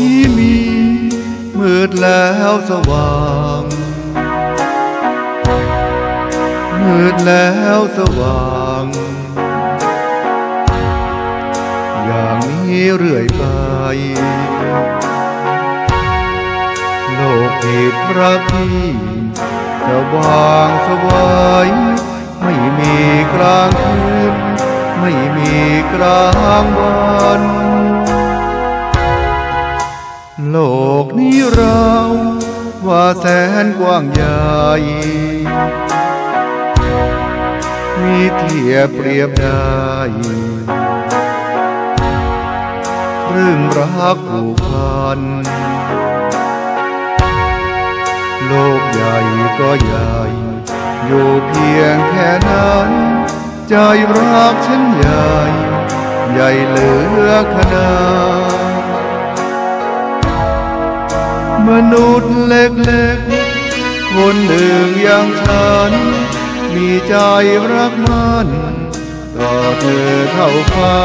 นี้มี มืดแล้วสว่าง มืดแล้วสว่าง อย่างนี้เรื่อยไป โลกเหตุรักที่สว่างสวาย แสนกว้างใหญ่มีเทียบเปรียบได้เรื่องรักผูกพัน โลกใหญ่ก็ใหญ่ อยู่เพียงแค่นั้น ใจรักฉันใหญ่ ใหญ่เหลือขนาด มนุษย์เล็กๆ คนหนึ่งอย่างฉัน มีใจรักมันต่อเธอเท่าฟ้า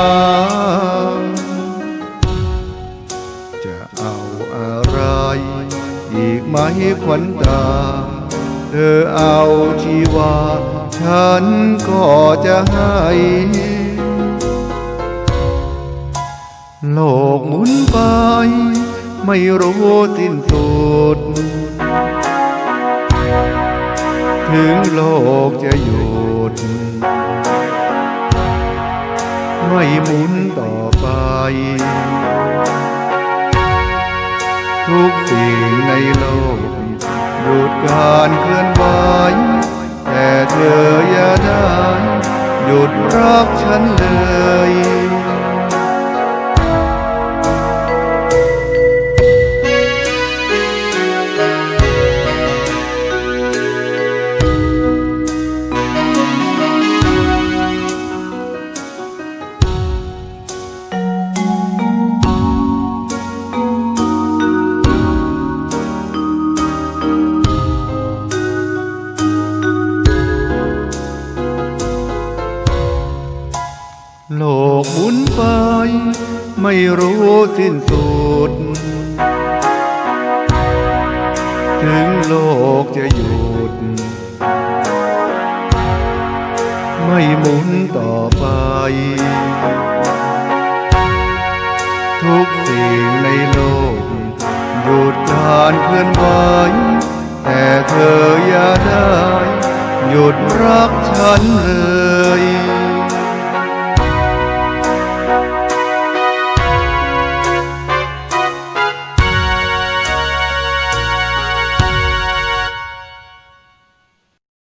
จะเอาอะไร อีกไหมขวัญตา เธอเอาชีวา ฉันก็จะให้ ไม่รู้สิ้นสุด ถึงโลกจะหยุด ไม่หมุนต่อไป ทุกสิ่งในโลก หยุดการเคลื่อนไหวแต่เธออย่าได้ หยุดรักฉันเลย โลกหมุนไป ไม่รู้สิ้นสุด ถึงโลกจะหยุด ไม่หมุนต่อไป ทุกสิ่งในโลก หยุดการเคลื่อนไหวแต่เธออย่าได้ หยุดรักฉันเลย